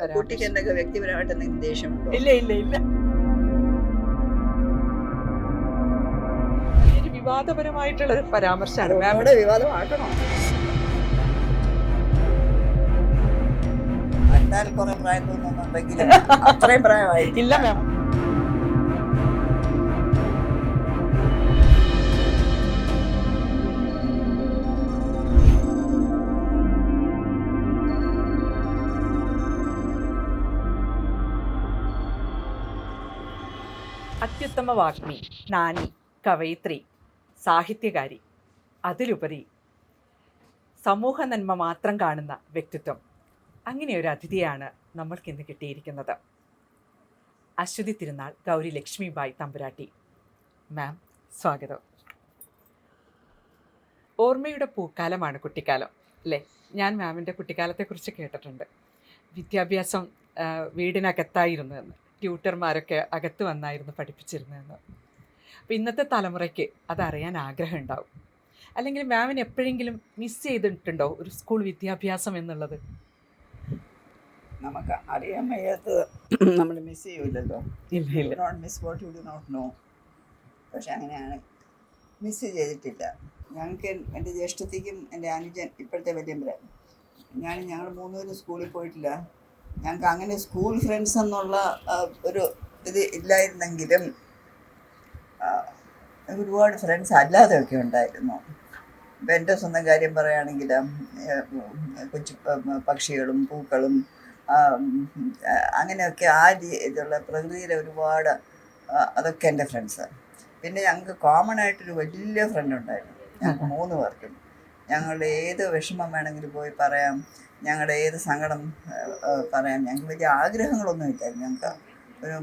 കുട്ടിക്ക് എന്തൊക്കെ വ്യക്തിപരമായിട്ട് എന്തെങ്കിലും ദേഷ്യമുണ്ടോ? ഇല്ല ഇല്ല ഇല്ല. വിവാദപരമായിട്ടുള്ള ഒരു പരാമർശമാണ്. മാമിന്റെ വിവാദമാക്കണോ? കണ്ടാൽ കുറെ പ്രായം തോന്നുന്നുണ്ടെങ്കിലും അത്രയും പ്രായമായി ഇല്ല മാം. അത്യുത്തമ വാഗ്മി നാനി കവയിത്രി സാഹിത്യകാരി. അതിലുപരി സമൂഹ നന്മ മാത്രം കാണുന്ന വ്യക്തിത്വം. അങ്ങനെ ഒരു അതിഥിയാണ് നമ്മൾക്ക് ഇന്ന് കിട്ടിയിരിക്കുന്നത്. അശ്വതി തിരുനാൾ ഗൗരി ലക്ഷ്മിബായി തമ്പുരാട്ടി. മാം സ്വാഗതം. ഓർമ്മയുടെ പൂക്കാലമാണ് കുട്ടിക്കാലം അല്ലേ? ഞാൻ മാമിന്റെ കുട്ടിക്കാലത്തെക്കുറിച്ച് കേട്ടിട്ടുണ്ട്. വിദ്യാഭ്യാസം വീടിനകത്തായിരുന്നു എന്ന്. ട്യൂട്ടർമാരൊക്കെ അകത്ത് വന്നായിരുന്നു പഠിപ്പിച്ചിരുന്നതെന്ന്. അപ്പോൾ ഇന്നത്തെ തലമുറയ്ക്ക് അതറിയാൻ ആഗ്രഹം ഉണ്ടാവും അല്ലെങ്കിൽ മാമിന് എപ്പോഴെങ്കിലും മിസ് ചെയ്തിട്ടുണ്ടോ ഒരു സ്കൂൾ വിദ്യാഭ്യാസം എന്നുള്ളത്? നമുക്ക് അറിയാൻ വയ്യാത്തത് നമ്മൾ മിസ് ചെയ്യൂലല്ലോ. ഇല്ല ഇല്ല. Not miss what you do not know പക്ഷെ അങ്ങനെയാണ്. മിസ് ചെയ്തിട്ടില്ല. ഞങ്ങൾക്ക് എന്റെ ജ്യേഷ്ഠത്തിക്കും എന്റെ അനുജൻ ഇപ്പോഴത്തെ വലിയ ഞാൻ ഞങ്ങൾ മൂന്നുപേരും സ്കൂളിൽ പോയിട്ടില്ല. ഞങ്ങൾക്ക് അങ്ങനെ സ്കൂൾ ഫ്രണ്ട്സ് എന്നുള്ള ഒരു ഇത് ഇല്ലായിരുന്നെങ്കിലും ഒരുപാട് ഫ്രണ്ട്സ് അല്ലാതെയൊക്കെ ഉണ്ടായിരുന്നു. ഇപ്പം എന്റെ സ്വന്തം കാര്യം പറയുകയാണെങ്കിൽ കൊച്ചു പക്ഷികളും പൂക്കളും അങ്ങനെയൊക്കെ ആ ഇതുള്ള പ്രകൃതിയിലെ ഒരുപാട് അതൊക്കെ എന്റെ ഫ്രണ്ട്സ് പിന്നെ ഞങ്ങൾക്ക് കോമൺ ആയിട്ടൊരു വലിയ ഫ്രണ്ട് ഉണ്ടായിരുന്നു. ഞങ്ങൾക്ക് മൂന്ന് പേർക്കും ഞങ്ങളുടെ ഏത് വിഷമം വേണമെങ്കിലും പോയി പറയാം. ഞങ്ങളുടെ ഏത് സങ്കടം പറയാം. ഞങ്ങൾക്ക് വലിയ ആഗ്രഹങ്ങളൊന്നും ഇല്ല. ഞങ്ങൾക്ക് ഒരു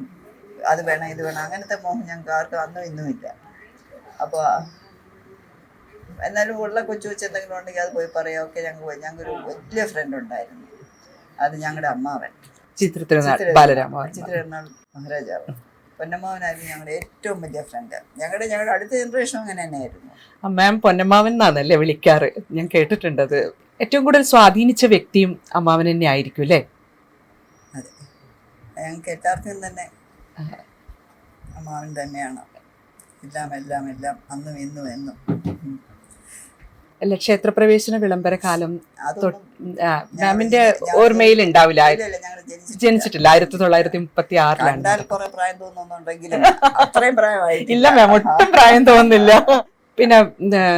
അത് വേണം ഇത് വേണം അങ്ങനത്തെ മോഹം ഞങ്ങൾക്ക് ആർക്കും അന്നും ഇന്നും ഇല്ല. അപ്പോൾ എന്നാലും ഉള്ള കൊച്ചു കൊച്ചു എന്തെങ്കിലും ഉണ്ടെങ്കിൽ അത് പോയി പറയാം. ഓക്കെ ഞങ്ങൾക്ക് ഞങ്ങൾക്കൊരു വലിയ ഫ്രണ്ട് ഉണ്ടായിരുന്നു. അത് ഞങ്ങളുടെ അമ്മാവൻ. ചിത്രത്തിൽ ചിത്രം ബാലരാമ മഹാരാജാവ്. പൊന്നമ്മാവനായിരുന്നു ഞങ്ങളുടെ ഏറ്റവും വലിയ ഫ്രണ്ട് ഞങ്ങളുടെ ഞങ്ങളുടെ അടുത്ത ജനറേഷൻ അങ്ങനെ തന്നെയായിരുന്നു. മാം പൊന്നമ്മാവൻ എന്നാണല്ലേ വിളിക്കാറ്? ഞാൻ കേട്ടിട്ടുണ്ട് അത്. ഏറ്റവും കൂടുതൽ സ്വാധീനിച്ച വ്യക്തിയും അമ്മാവൻ തന്നെ ആയിരിക്കും അല്ലേ? അതെ. ഞങ്ങൾക്ക് എല്ലാവർക്കും തന്നെ അമ്മാവൻ തന്നെയാണ്. എല്ലാം എല്ലാം എല്ലാം അന്നും ഇന്നും എന്നും. അല്ല ക്ഷേത്രപ്രവേശന വിളംബര കാലം മാമിന്റെ ഓർമ്മയിൽ ഉണ്ടാവില്ല ജനിച്ചിട്ടില്ല. ആയിരത്തി തൊള്ളായിരത്തി മുപ്പത്തി ആറിലാണ് ഇല്ല മാം ഒട്ടും പ്രായം തോന്നുന്നില്ല. പിന്നെ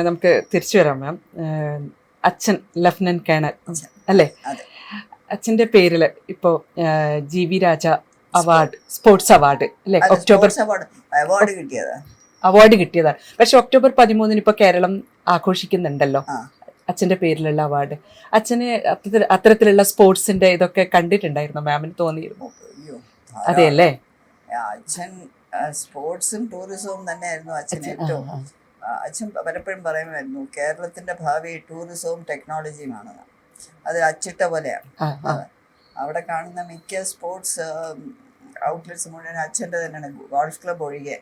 നമുക്ക് തിരിച്ചു വരാം മാം. അച്ഛൻ ലഫ്റ്റനന്റ് കേണൽ. അല്ലേ? അച്ഛന്റെ പേരിൽ ഇപ്പോ G V Raja award sports award അല്ലെ? ഒക്ടോബർ അവാർഡ് കിട്ടിയതാ. അവാർഡ് കിട്ടിയതാണ്. പക്ഷെ ഒക്ടോബർ പതിമൂന്നിന് ഇപ്പൊ കേരളം ആഘോഷിക്കുന്നുണ്ടല്ലോ. അച്ഛന്റെ പേരിലുള്ള അവാർഡ് അച്ഛന് അത്തരത്തിലുള്ള സ്പോർട്സിന്റെ ഇതൊക്കെ കണ്ടിട്ടുണ്ടായിരുന്നു? മാമിന് തോന്നിയിരുന്നു? അതെ അല്ലേ? അച്ഛൻ സ്പോർട്സും ടൂറിസവും തന്നെയായിരുന്നു അച്ഛൻ ഏറ്റവും. അച്ഛൻ പലപ്പോഴും പറയുമായിരുന്നു കേരളത്തിന്റെ ഭാവി ടൂറിസവും ടെക്നോളജിയുമാണ് അത് അച്ചിട്ട പോലെയാണ്. അവിടെ കാണുന്ന മിക്ക സ്പോർട്സ് ഔട്ട്ലെറ്റ്സ് മുഴുവൻ അച്ഛന്റെ തന്നെയാണ്. ഗോൾഫ് ക്ലബ് ഒഴികെ.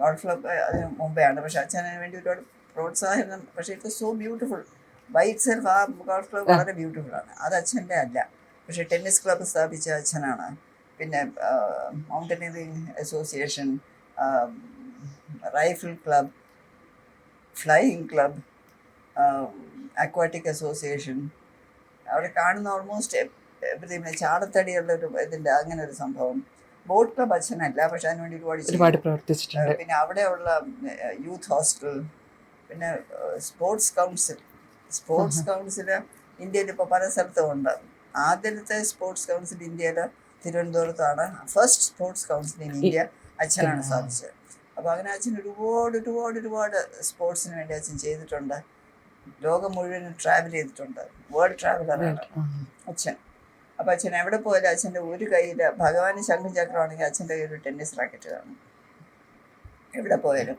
ഗോൾഫ് ക്ലബ് അതിന് മുമ്പെയാണ്. പക്ഷെ അതിന് വേണ്ടി ഒരുപാട് പ്രോത്സാഹനം പക്ഷേ it so beautiful. By itself ആ ഗോൾഫ് ക്ലബ് വളരെ ബ്യൂട്ടിഫുൾ ആണ് അത് അച്ഛന്റെ അല്ല. പക്ഷേ ടെന്നീസ് ക്ലബ്ബ് സ്ഥാപിച്ച അച്ഛനാണ്. പിന്നെ mountaineering association rifle club flying club aquatic association. അവിടെ കാണുന്ന ഓൾമോസ്റ്റ് എവറിഥിങ് ചാടത്തടിയുള്ള ഒരു ഇതിന്റെ അങ്ങനെ ഒരു സംഭവം. ബോട്ട് ക്ലബ് അച്ഛനല്ല പക്ഷെ അതിനുവേണ്ടി ഒരുപാട് ഒരുപാട് പ്രവർത്തിച്ചിട്ടുണ്ട്. പിന്നെ അവിടെയുള്ള യൂത്ത് ഹോസ്റ്റൽ പിന്നെ സ്പോർട്സ് കൗൺസിൽ. സ്പോർട്സ് കൗൺസിൽ ഇന്ത്യയിൽ ഇപ്പോൾ പല സ്ഥലത്തും ഉണ്ട്. ആദ്യത്തെ സ്പോർട്സ് കൗൺസിൽ ഇന്ത്യയിൽ തിരുവനന്തപുരത്താണ്. First sports council in India അച്ഛനാണ് സാധിച്ചത് സ്ഥാപിച്ചത്. അപ്പോൾ അങ്ങനെ അച്ഛൻ ഒരുപാട് ഒരുപാട് ഒരുപാട് സ്പോർട്സിന് വേണ്ടി അച്ഛൻ ചെയ്തിട്ടുണ്ട്. ലോകം മുഴുവൻ ട്രാവൽ ചെയ്തിട്ടുണ്ട്. വേൾഡ് ട്രാവലറാണ്. അച്ഛൻ. അപ്പം അച്ഛൻ എവിടെ പോയാലും അച്ഛന്റെ ഒരു കയ്യിൽ ഭഗവാന് ശംഖും ചക്രമാണെങ്കിൽ അച്ഛന്റെ കയ്യിൽ ഒരു ടെന്നീസ് റാക്കറ്റ് കാണും എവിടെ പോയാലും.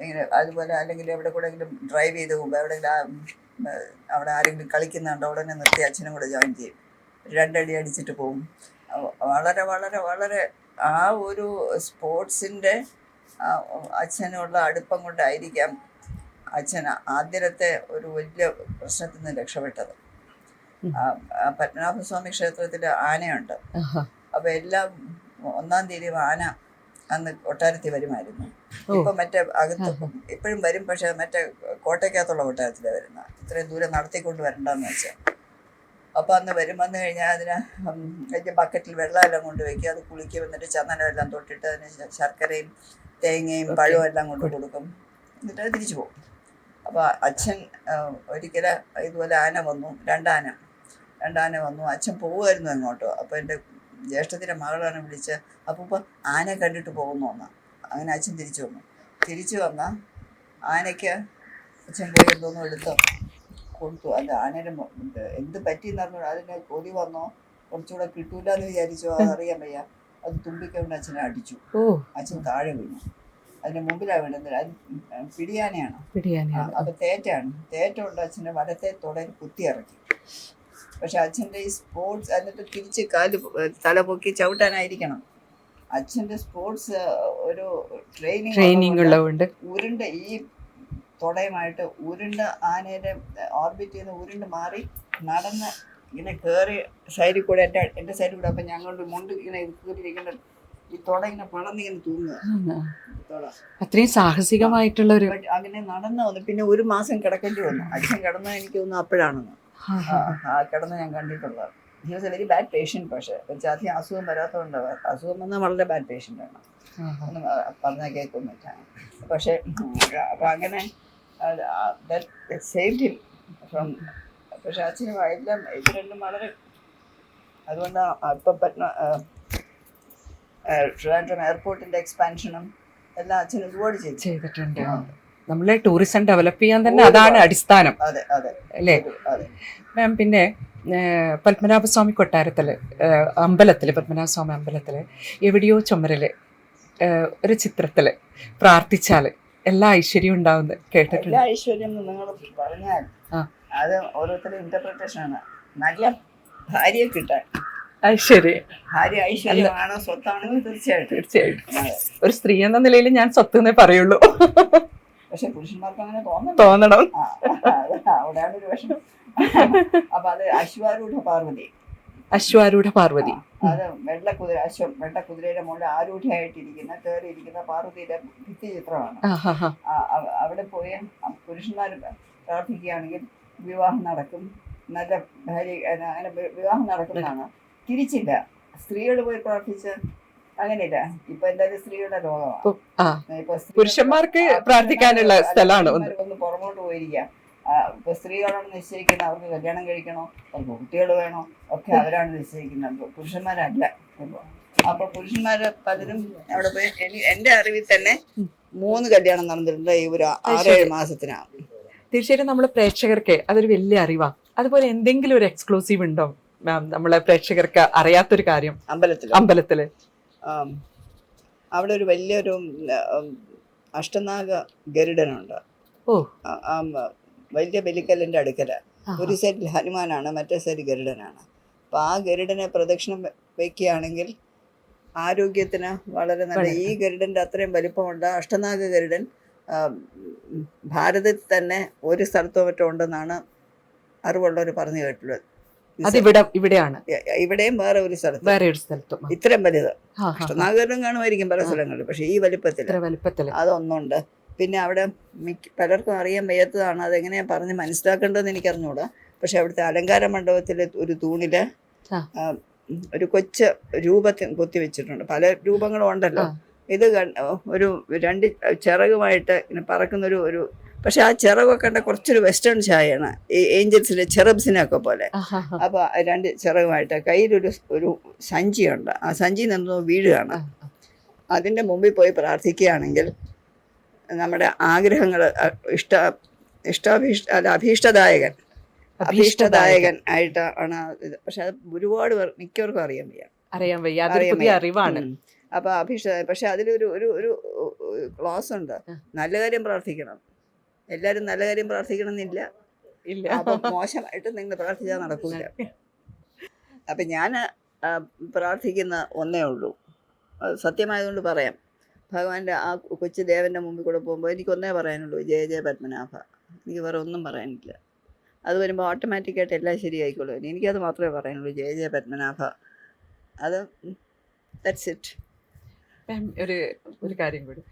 ഇങ്ങനെ അതുപോലെ അല്ലെങ്കിൽ എവിടെ കൂടെങ്കിലും ഡ്രൈവ് ചെയ്ത് പോകുമ്പോൾ എവിടെയെങ്കിലും അവിടെ ആരെങ്കിലും കളിക്കുന്നുണ്ടോ ഉടനെ നിർത്തി അച്ഛനും കൂടെ ജോയിൻ ചെയ്യും. രണ്ടടി അടിച്ചിട്ട് പോകും. വളരെ വളരെ വളരെ ആ ഒരു സ്പോർട്സിന്റെ അച്ഛനുള്ള അടുപ്പം കൊണ്ടായിരിക്കാം അച്ഛൻ ആദ്യത്തെ ഒരു വലിയ പ്രശ്നത്തിൽ നിന്ന് രക്ഷപ്പെട്ടത്. പത്മനാഭസ്വാമി ക്ഷേത്രത്തിൽ ആനയുണ്ട്. അപ്പൊ എല്ലാം ഒന്നാം തീയതി ആന അന്ന് കൊട്ടാരത്തിൽ വരുമായിരുന്നു. ഇപ്പൊ മറ്റേ അകത്ത് ഇപ്പോഴും വരും പക്ഷെ മറ്റേ കോട്ടയ്ക്കകത്തുള്ള കൊട്ടാരത്തിലെ വരുന്ന. ഇത്രയും ദൂരം നടത്തിക്കൊണ്ട് വരണ്ടെന്ന് വെച്ചാൽ അപ്പൊ അന്ന് വരും വന്നു കഴിഞ്ഞാൽ അതിന് അതിന്റെ ബക്കറ്റിൽ വെള്ളമെല്ലാം കൊണ്ട് വെക്കുക അത് കുളിക്കുക എന്നിട്ട് ചന്ദനം എല്ലാം തൊട്ടിട്ട് അതിന് ശർക്കരയും തേങ്ങയും. പഴവും എല്ലാം കൊണ്ട് കൊടുക്കും. എന്നിട്ട് അത് തിരിച്ചു പോകും. അപ്പൊ അച്ഛൻ ഒരിക്കലും ഇതുപോലെ ആന വന്നു രണ്ടാന. രണ്ടാന വന്നു അച്ഛൻ പോവുമായിരുന്നു അങ്ങോട്ട്. അപ്പോൾ എന്റെ ജ്യേഷ്ഠത്തിന്റെ മകളാണ് വിളിച്ച് അപ്പോൾ ആന കണ്ടിട്ട് പോകുന്നു വന്ന. അങ്ങനെ അച്ഛൻ തിരിച്ചു വന്നു. തിരിച്ചു വന്ന ആനയ്ക്ക് അച്ഛൻ പോയി എന്തോന്നും എടുത്ത് കൊടുത്തു. അത് ആനയുടെ എന്ത് പറ്റി എന്ത് പറ്റിയെന്ന് പറഞ്ഞു അതിന് കൊതി വന്നോ? കുറച്ചുകൂടെ കിട്ടൂല എന്ന് വിചാരിച്ചോ അതറിയാൻ വയ്യ. അത് തുമ്പിക്കൊണ്ട് അച്ഛനെ അടിച്ചു. അച്ഛൻ താഴെ വീണു. അതിന് മുമ്പിലാണ് വീണത്. അത് പിടിയാനയാണ്. അപ്പൊ തേറ്റാണ്. തേറ്റുകൊണ്ട് അച്ഛന്റെ വലത്തെ തുടയിൽ കുത്തി ഇറക്കി. പക്ഷെ അച്ഛന്റെ ഈ സ്പോർട്സ് എന്നിട്ട് തിരിച്ച് കാൽ തല പൊക്കി ചവിട്ടാനായിരിക്കണം. അച്ഛന്റെ സ്പോർട്സ് ഒരു ട്രെയിനിങ് ട്രെയിനിങ് ഉള്ളതുകൊണ്ട്. ഉരുണ്ട ഈ തുടയുമായിട്ട് ഉരുണ്ട ആനയുടെ ഓർബിറ്റിൽ നിന്ന് ഉരുണ്ട് മാറി നടന്ന് ഇങ്ങനെ കയറി സൈഡിൽ കൂടെ എന്റെ എന്റെ സൈഡിൽ കൂടെ അപ്പം ഞങ്ങളുടെ മുണ്ട് ഇങ്ങനെ കയറിയിരിക്കേണ്ട ഈ തുട ഇങ്ങനെ പടന്നിങ്ങനെ തൂങ്ങുക അത്രയും സാഹസികമായിട്ടുള്ള ഒരു അങ്ങനെ നടന്നു വന്നു പിന്നെ ഒരു മാസം കിടക്കേണ്ടി വന്നു. അച്ഛൻ കിടന്ന എനിക്ക് തോന്നുന്നു അപ്പോഴാണെന്ന്. ആ, കിടന്ന് ഞാൻ കണ്ടിട്ടുള്ളത്. He was a very bad patient പക്ഷേ. പക്ഷേ അധികം അസുഖം വരാത്തതുകൊണ്ട് അസുഖം വന്നാൽ വളരെ ബാഡ് പേഷ്യന്റ് ആണ്. ആ, ആ. ഒന്നും പറഞ്ഞാൽ കേൾക്കൊന്നുമില്ല പക്ഷേ അപ്പം അങ്ങനെ സേവ് ഹിം ഫ്രം പക്ഷെ അച്ഛനും എല്ലാം ഇത് രണ്ടും വളരെ അതുകൊണ്ട് ഇപ്പം പറ്റുന്ന ട്രിവാൻഡ്രം എയർപോർട്ടിന്റെ എക്സ്പാൻഷനും എല്ലാം അച്ഛൻ ഒരുപാട് ചെയ്തിട്ടുണ്ട്. നമ്മളെ ടൂറിസം ഡെവലപ്പ് ചെയ്യാൻ തന്നെ അതാണ് അടിസ്ഥാനം. അല്ലേ? മാം പിന്നെ പത്മനാഭസ്വാമി കൊട്ടാരത്തിൽ അമ്പലത്തിൽ പത്മനാഭസ്വാമി അമ്പലത്തിൽ എവിടെയോ ചുമരിൽ ഒരു ചിത്രത്തിൽ പ്രാർത്ഥിച്ചാൽ എല്ലാ ഐശ്വര്യവും ഉണ്ടാവുന്ന കേട്ടിട്ടുണ്ട്. എല്ലാ ഐശ്വര്യം നിങ്ങൾ പറഞ്ഞാൽ. അത് ഓരോരുത്തരുടെ ഇന്റർപ്രിട്ടേഷൻ ആണ്. നല്ല ഭാര്യയെ കിട്ടാൻ. ഐശ്വര്യ. ഭാര്യ ഐശ്വര്യമാണോ സ്വത്താണെന്ന് തീർച്ചയായിട്ടും. തീർച്ചയായിട്ടും. ഒരു സ്ത്രീ എന്ന നിലയിൽ ഞാൻ സ്വത്ത് എന്നേ പറയുള്ളൂ. പക്ഷെ പുരുഷന്മാർക്ക് അങ്ങനെ തോന്നണം. തോന്നണം അവിടെയാണ് ഒരു വിഷമം. അപ്പൊ അത് അശ്വാരൂഢ പാർവതി. അശ്വാരൂഢ പാർവതി. അത് വെള്ളക്കുതിര അശ്വം വെള്ളക്കുതിരയുടെ മുകളിൽ ആരൂഢയായിട്ടിരിക്കുന്ന കയറിയിരിക്കുന്ന പാർവതിയുടെ ഭിത്തി ചിത്രമാണ്. അവിടെ പോയി പുരുഷന്മാർ പ്രാർത്ഥിക്കുകയാണെങ്കിൽ വിവാഹം നടക്കും. നല്ല ഭാര്യ അങ്ങനെ വിവാഹം നടക്കുന്നതാണ്. തിരിച്ചില്ല. സ്ത്രീകൾ പോയി പ്രാർത്ഥിച്ച് അങ്ങനെയില്ല. ഇപ്പൊ എന്തായാലും സ്ത്രീയുടെ ലോകമാണ് പുരുഷന്മാർക്ക് പ്രാർത്ഥിക്കാനുള്ള സ്ഥലമാണ് ഒന്ന്. പുറമോട്ട് പോയിരിക്കാം. ഇപ്പൊ സ്ത്രീകളാണ് നിശ്ചയിക്കുന്നത്. അവർക്ക് കല്യാണം കഴിക്കണോ? അവർക്ക് കുട്ടികൾ വേണോ? ഒക്കെ അവരാണ് നിശ്ചയിക്കുന്നത്. പുരുഷന്മാരല്ല. അപ്പൊ പുരുഷന്മാര് പലരും അവിടെ പോയി. എനി- എന്റെ അറിവിൽ തന്നെ മൂന്ന് കല്യാണം നടന്നിട്ടുണ്ട് ഈ ഒരു ആറേഴ് മാസത്തിനാണ് തീർച്ചയായിട്ടും നമ്മുടെ പ്രേക്ഷകർക്ക് അതൊരു വലിയ അറിവാണ് അതുപോലെ എന്തെങ്കിലും ഒരു എക്സ്ക്ലൂസീവ് ഉണ്ടോ? മാം നമ്മളെ പ്രേക്ഷകർക്ക് അറിയാത്തൊരു കാര്യം. അമ്പലത്തിൽ അമ്പലത്തിൽ. അവിടെ ഒരു വലിയൊരു അഷ്ടനാഗ ഗരുഡനുണ്ട്. വലിയ ബലിക്കല്ലിന്റെ അടുക്കല. ഒരു സൈഡിൽ ഹനുമാനാണ് മറ്റേ സൈഡ് ഗരുഡനാണ്. അപ്പൊ ആ ഗരുഡനെ പ്രദക്ഷിണം വെക്കുകയാണെങ്കിൽ ആരോഗ്യത്തിന് വളരെ നല്ല ഈ ഗരുഡന്റെ അത്രയും വലിപ്പമുണ്ട്. അഷ്ടനാഗ ഗരുഡൻ ഭാരതത്തിൽ തന്നെ ഒരു സ്ഥലത്തോ മറ്റോ ഉണ്ടെന്നാണ് അറിവുള്ളവർ പറഞ്ഞു കേട്ടുള്ളത് ഇവിടെയാണ്. ഇവിടെയും വേറെ ഒരു സ്ഥലത്ത്. വേറെ ഒരു സ്ഥലത്തും. ഇത്രയും വലുത്. അഷ്ടനാഗരം കാണുമായിരിക്കും പല സ്ഥലങ്ങളിൽ പക്ഷെ ഈ വലിപ്പത്തിൽ വലിപ്പത്തിൽ അതൊന്നുണ്ട്. പിന്നെ അവിടെ മിക്ക പലർക്കും അറിയാൻ വയ്യാത്തതാണ്. അതെങ്ങനെയാ പറഞ്ഞ് മനസ്സിലാക്കേണ്ടതെന്ന് എനിക്ക് അറിഞ്ഞുകൂടാ പക്ഷെ അവിടുത്തെ അലങ്കാര മണ്ഡപത്തിലെ ഒരു തൂണിൽ ഒരു കൊച്ച രൂപത്തിൽ കൊത്തി വെച്ചിട്ടുണ്ട്. പല രൂപങ്ങളും ഉണ്ടല്ലോ. ഇത് ഒരു രണ്ട് ചിറകുമായിട്ട് ഇങ്ങനെ പറക്കുന്നൊരു ഒരു പക്ഷെ ആ ചിറകൊക്കെ കണ്ട കുറച്ചൊരു വെസ്റ്റേൺ ചായയാണ്. ഈ ഏഞ്ചൽസിലെ ചെറബ്സിനൊക്കെ പോലെ. ആ, ആ, ആ. അപ്പോൾ രണ്ട് ചിറകുമായിട്ട് കയ്യിലൊരു ഒരു സഞ്ചിയുണ്ട്. ആ സഞ്ചി നിന്നോ വീഴുകയാണ്. അതിന്റെ മുമ്പിൽ പോയി പ്രാർത്ഥിക്കുകയാണെങ്കിൽ നമ്മുടെ ആഗ്രഹങ്ങൾ ഇഷ്ട ഇഷ്ടാഭീഷ്ട അല്ല അഭീഷ്ടദായകൻ. അഭീഷ്ടദായകൻ ആയിട്ട് ആണ് ഇത്. പക്ഷെ അത് ഒരുപാട് പേർ മിക്കവർക്കും അറിയാൻ വയ്യ. അറിയാൻ വയ്യ. പുതിയ അറിവാണ്. അപ്പൊ അഭീഷ്ട പക്ഷെ അതിലൊരു ഒരു ഒരു ക്ലോസ് ഉണ്ട്. നല്ല കാര്യം പ്രാർത്ഥിക്കണം. എല്ലാവരും നല്ല കാര്യം പ്രാർത്ഥിക്കണമെന്നില്ല. ഇല്ല. അപ്പൊ മോശമായിട്ട് നിങ്ങൾ പ്രാർത്ഥിച്ചാൽ നടക്കൂല. അപ്പൊ ഞാൻ പ്രാർത്ഥിക്കുന്ന ഒന്നേ ഉള്ളൂ. അത് സത്യമായതുകൊണ്ട് പറയാം. ഭഗവാന്റെ ആ കൊച്ചു ദേവന്റെ മുമ്പിൽ കൂടെ പോകുമ്പോൾ എനിക്ക് ഒന്നേ പറയാനുള്ളൂ. ജയ ജയ പത്മനാഭ. എനിക്ക് വേറെ ഒന്നും പറയാനില്ല. അത് വരുമ്പോൾ ഓട്ടോമാറ്റിക്കായിട്ട് എല്ലാം ശരിയായിക്കോളും. എനിക്കത് മാത്രമേ പറയാനുള്ളൂ. ജയ ജയ പത്മനാഭ. അത് ദാറ്റ്സ് ഇറ്റ് ഒരു ഒരു കാര്യം കൂടി.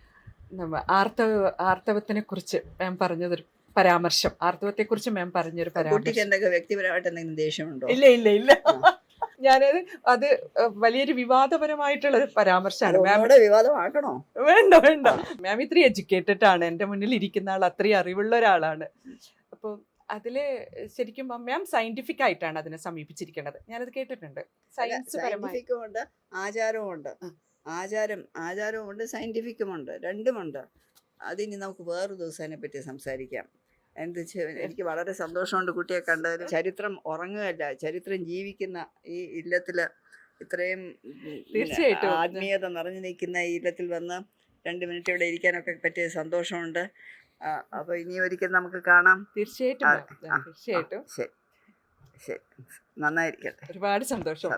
ആർത്തവ ആർത്തവത്തിനെ കുറിച്ച് മാം പറഞ്ഞതൊരു പരാമർശം. ആർത്തവത്തെ കുറിച്ച് മാം പറഞ്ഞൊരു കുട്ടിക്ക് പരാമർശം. എന്തൊക്കെ വ്യക്തിപരമായിട്ട് എന്തെങ്കിലും ദേഷ്യമുണ്ടോ? ഇല്ല ഇല്ല ഇല്ല. ഞാനത് അത് വലിയൊരു വിവാദപരമായിട്ടുള്ള ഒരു പരാമർശമാണ്. മാം വിവാദമാക്കണോ? വേണ്ട വേണ്ട. മാം ഇത്രയും എഡ്യൂക്കേറ്റഡ് ആണ്. എന്റെ മുന്നിൽ ഇരിക്കുന്ന ആൾ അത്രയും അറിവുള്ള ഒരാളാണ്. അപ്പോൾ അതിൽ ശരിക്കും മാം സയന്റിഫിക് ആയിട്ടാണ് അതിനെ സമീപിച്ചിരിക്കുന്നത് ഞാനത് കേട്ടിട്ടുണ്ട്. സയൻസ് പരമായി. സയന്റിഫിക്കും ഉണ്ട് ആചാരവും ഉണ്ട്. ആചാരം ആചാരമുണ്ട് സയന്റിഫിക്കുമുണ്ട് രണ്ടുമുണ്ട്. അതിനി നമുക്ക് വേറൊരു ദിവസം അതിനെ പറ്റി സംസാരിക്കാം. എന്ത് എനിക്ക് വളരെ സന്തോഷമുണ്ട് കുട്ടിയെ കണ്ടതിന്. ചരിത്രം ഉറങ്ങുകയല്ല ചരിത്രം ജീവിക്കുന്ന ഈ ഇല്ലത്തിൽ ഇത്രയും തീർച്ചയായിട്ടും. ആത്മീയത നിറഞ്ഞു നിൽക്കുന്ന ഈ ഇല്ലത്തിൽ വന്ന് രണ്ട് മിനിറ്റ് ഇവിടെ ഇരിക്കാനൊക്കെ പറ്റിയ സന്തോഷമുണ്ട്. അപ്പോൾ ഇനി ഒരിക്കൽ നമുക്ക് കാണാം. തീർച്ചയായിട്ടും. തീർച്ചയായിട്ടും. ശരി ശരി. നന്നായിരിക്കട്ടെ. ഒരുപാട് സന്തോഷം.